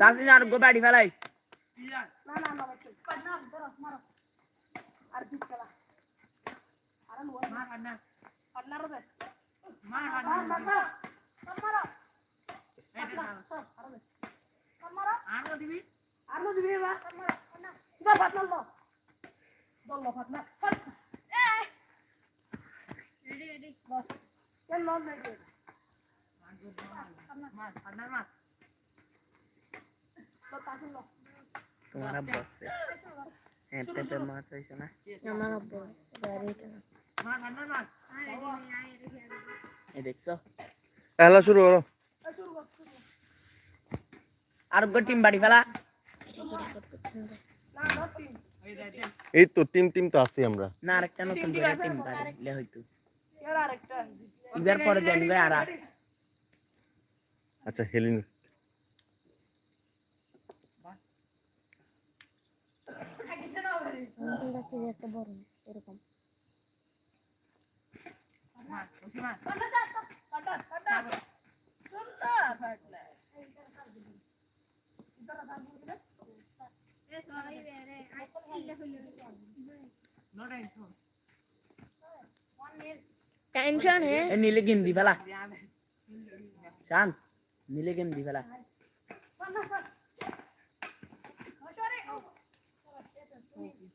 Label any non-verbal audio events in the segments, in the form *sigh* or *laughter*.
তাসিন আর গো বাড়ি ফেলাই। না না না ভাই পাটনা ধরো মারো। আর জিত খেলা। আরে তোমার আব্বা আছে। হ্যাঁ পেটে মাছ হয়েছে না? আমার আব্বু এই দেখছ? খেলা শুরু করো। আর গো টিম বাড়ি ফেলা। না এই তো টিম টিম তো আছি আমরা। না আরেকটা নতুন করে টিম বাড়ি হইতো। এর এবার পরে দেন গো আর আচ্ছা হেলিন থাকিছে না ওরে একটা বড় এরকম। শুনতা পাটনা ইতারা দাম দিলে এ সবাই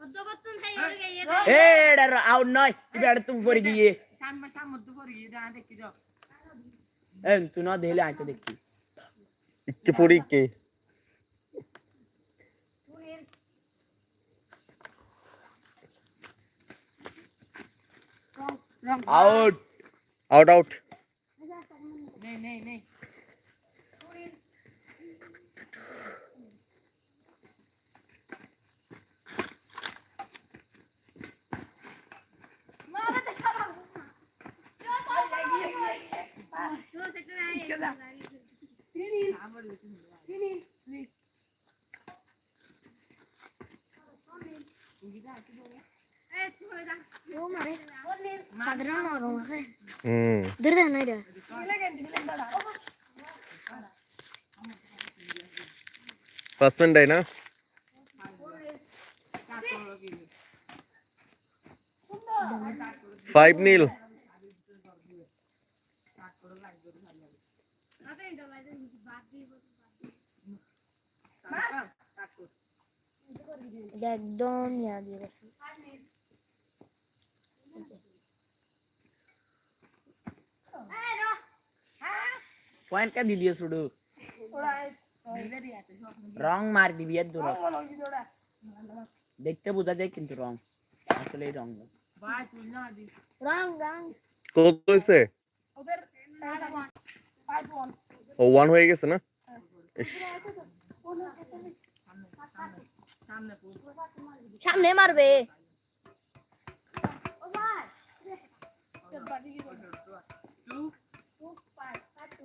অদ্দ কতন হাই ওর গিয়ে এ এটা আউট নয় এবার তুমি পরে গিয়ে এ তুই না দেখলে আইতে দেখি ইকে পড়ি কে আউট আউট আউট মারাতে সারা তো সেটা নাই তিনি তিনি এ তুই দা ও মারে সাধারণ মারো মাকে হুম ম্যান ডাই না? ফাইভ নীল আপনি তো বাইরে বাদ দিব একদম ইয়া দিয়ে গেছে পয়েন্ট কা দিলিও শুধু ওরা রং মার দিবি এর দূর দেখতে বোঝা যায় কিন্তু রং আসলে রং না। রং রং কত হয়েছে ওদের ওয়ান ও ওয়ান হয়ে গেছে না সামনে মারবে বলছো টু ফাইভ ফাইভ টু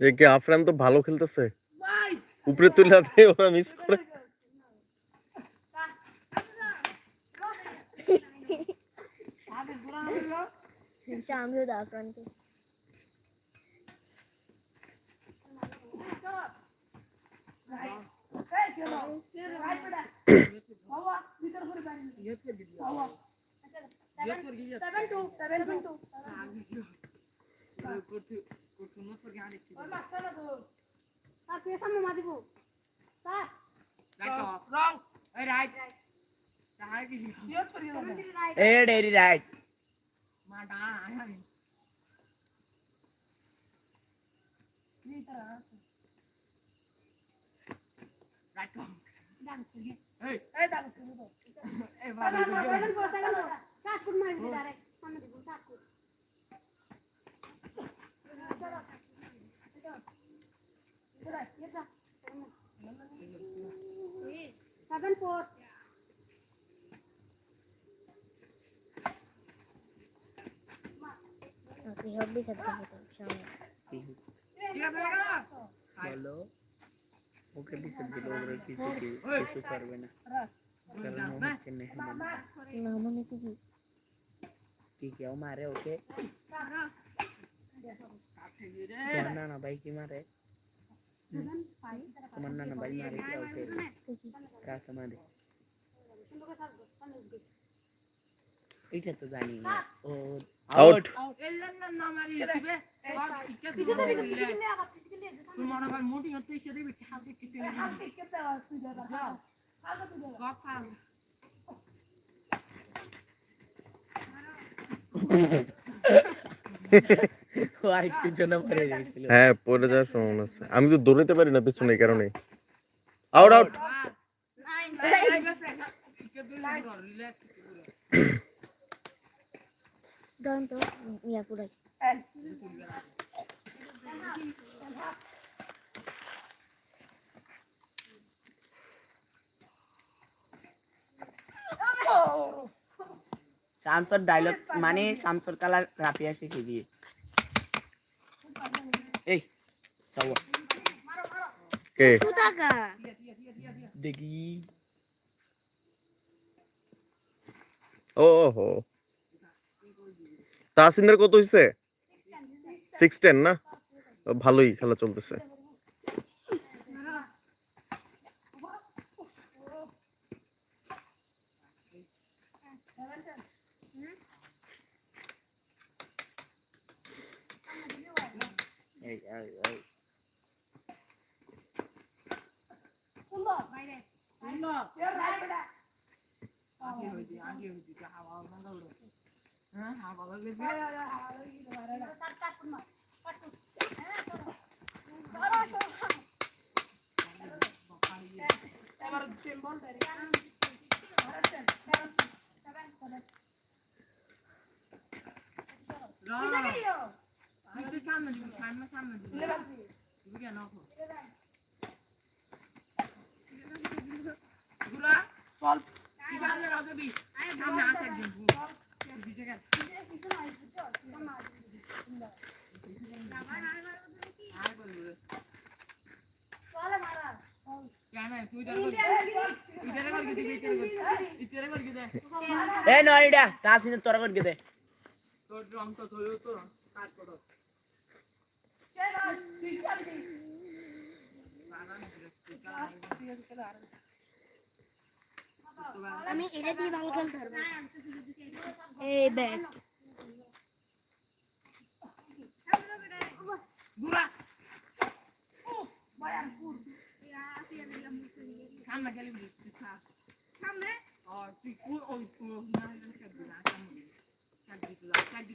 এ কি আফরান তো ভালো খেলতেছে? উপরে তুলে দেয় ওরা মিস করে। আমিও দা ফ্রন্টে seven two kurtulma turgana gidiyor. Olmaz sana bu. Bak bir tamam hadi bu. Sağ. Right off. Wrong. Right. Daha gidiyor. Diyor turgana. Hey, deri right. Mada ayağım. Ne tarafı? Right off. Dan turgana. Hey. Hey dan turgana. Hey, var. Sen kurma bir direkt. Sadhanpur আপনি হবি সাধনপুর সামনে hello okay भी सब लोग किसी के issue करवे ना करना मुमकिन नहीं है ना मम्मी से की ठीक है वो मारे ओके ना ना भाई की मारे మన్నన్న భయం అడిగి అవుతాయి రాసమాది এটা তো জানি না ও আউট Yeah. হ্যাঁ পড়ে যাওয়ার সম্ভাবনা আছে। আমি তো দৌড়াতে পারি না পিছনে কারণে আউট আউট শামসর ডায়লগ মানে শামসর কালার রাফিয়া শিখে দিয়ে। এই সাওয়া কে? তাসিনদের কত হইছে? সিক্স টেন না? ভালোই খেলা চলতেছে। এই এই উল্লো বাইরে উল্লো এ রাই বেটা আগে হইছে আগে হইছে যা হাওয়া বন্ধ হলো হ্যাঁ হাওয়া লাগলে হাওয়া লাগলে সরকার কাটুন না কাটুন হ্যাঁ ধরো ধরো এবার তিন বল ধরে ধরেন ধরেন ধরেন ধরেন ধরেন তুই সামনে দিবি সামনে সামনে দিবি ঘুরিয়া নখো গুলা ফল সামনে রাখো বি সামনে আসে একজন ఏ నోడిడా తాసిన త్వరగొడిగితే తోటి రమ్తో తోడు తో కాట్ కొడో আমি এটা দিয়ে ভালো খেলতে পারব। এই ব্যাট। সামনে খেলবি সামনে ও তুই ওই না খেলবি না সামনে খেলবি।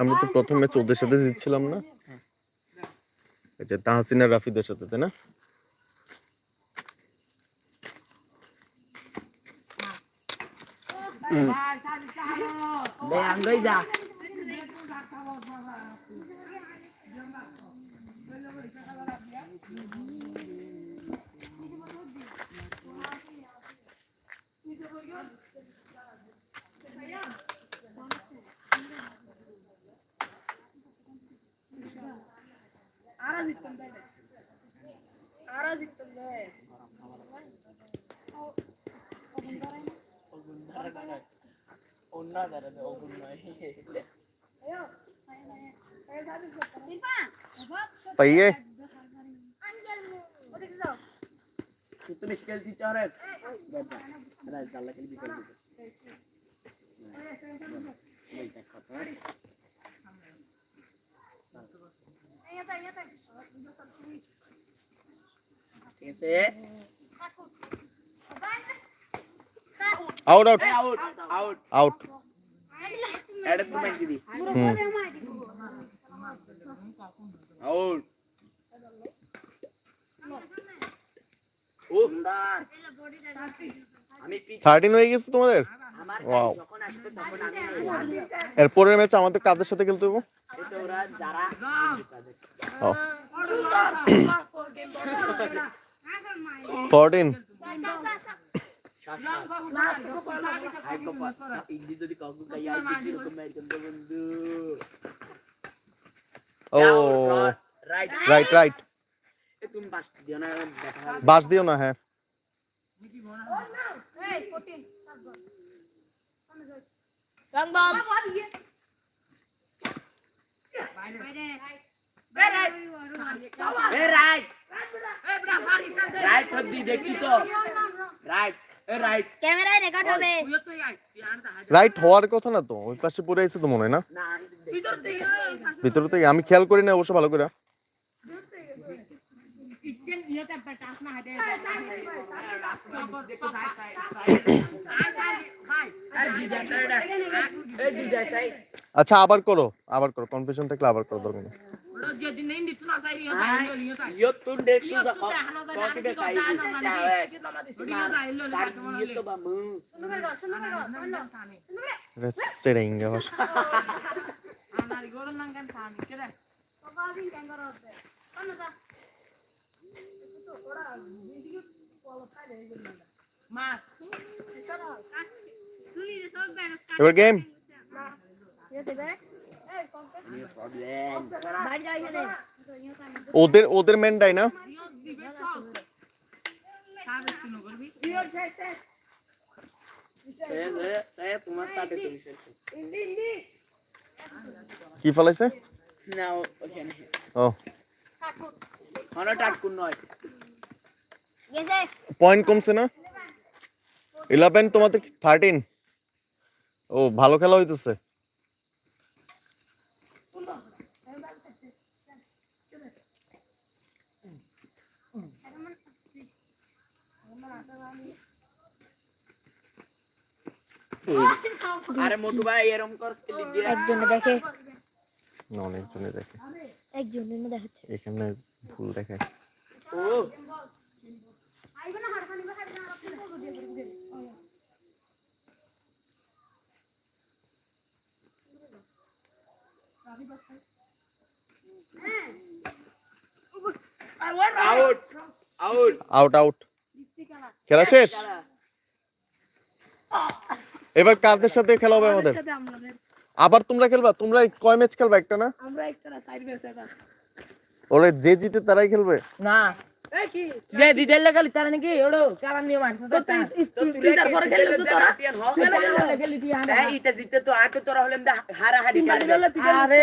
আমরা তো প্রথম ম্যাচ ওদের সাথে জিতছিলাম না। আচ্ছা তাহসিনা রাফিদের সাথে তাই না Thank you. पहिए कितने स्केल थी चार है राज डाला के लिए निकल गई नहीं देखा था ঠিক আছে? Out out out out out এটা তুমি দিদি আউট থার্টিন হয়ে গেছে তোমাদের? আমার Wow. যখন আসবে তখন আমি এর পরের ম্যাচ আমাদের কাদের সাথে খেলতে হবে যারা *coughs* *coughs* *coughs* ও ফোরটিন ও রাইট রাইট রাইট এ তুমি বাস দিও না দেখা হবে। বাস দিও না হ্যাঁ এ রাইট রাইট হদ্দি তো রাইট রাইট ক্যামেরায় রেকর্ড হবে। রাইট হওয়ার কথা না তো ওই পাশে পড়ে আছে তো মনে হয় না? ভিতরে থেকে। আমি খেয়াল করি না অবশ্য ভালো করে। আচ্ছা আবার করো আবার করো। কনফিউশন থাকলে আবার করো দরকার নেই Yo tu দেখছি তো কপি বে সাইড যাবে তার ইয়ে তো বামু সেড়েঙ্গে ভাষা এবার গেম প্রবলেম বাড়ি যাও এখানে ওদের ওদের মেনটাই না সে সে তোমার সাথে তুমি না? কি ফলাইছে? নয় পয়েন্ট কমছে না? ইলেভেন তোমাদের থার্টিন ও, ভালো খেলা হইতেছে। আরে মোটু ভাই এরকম কর একজনে দেখে। অনেকজনে দেখে। একজনে দেখাচ্ছে। এখানে ভুল দেখে ও। আউট। আউট। Out out. খেলা শেষ? এবার কাদের সাথে খেলা হবে আমাদের? আবার তোমরা খেলবা? তোমরা কয় ম্যাচ খেলবা একটা না? আমরা একটা না সাইড ম্যাচ এটা ওরে যে জিতে তারাই খেলবে। না। তো তো তোরা? হলেন আরে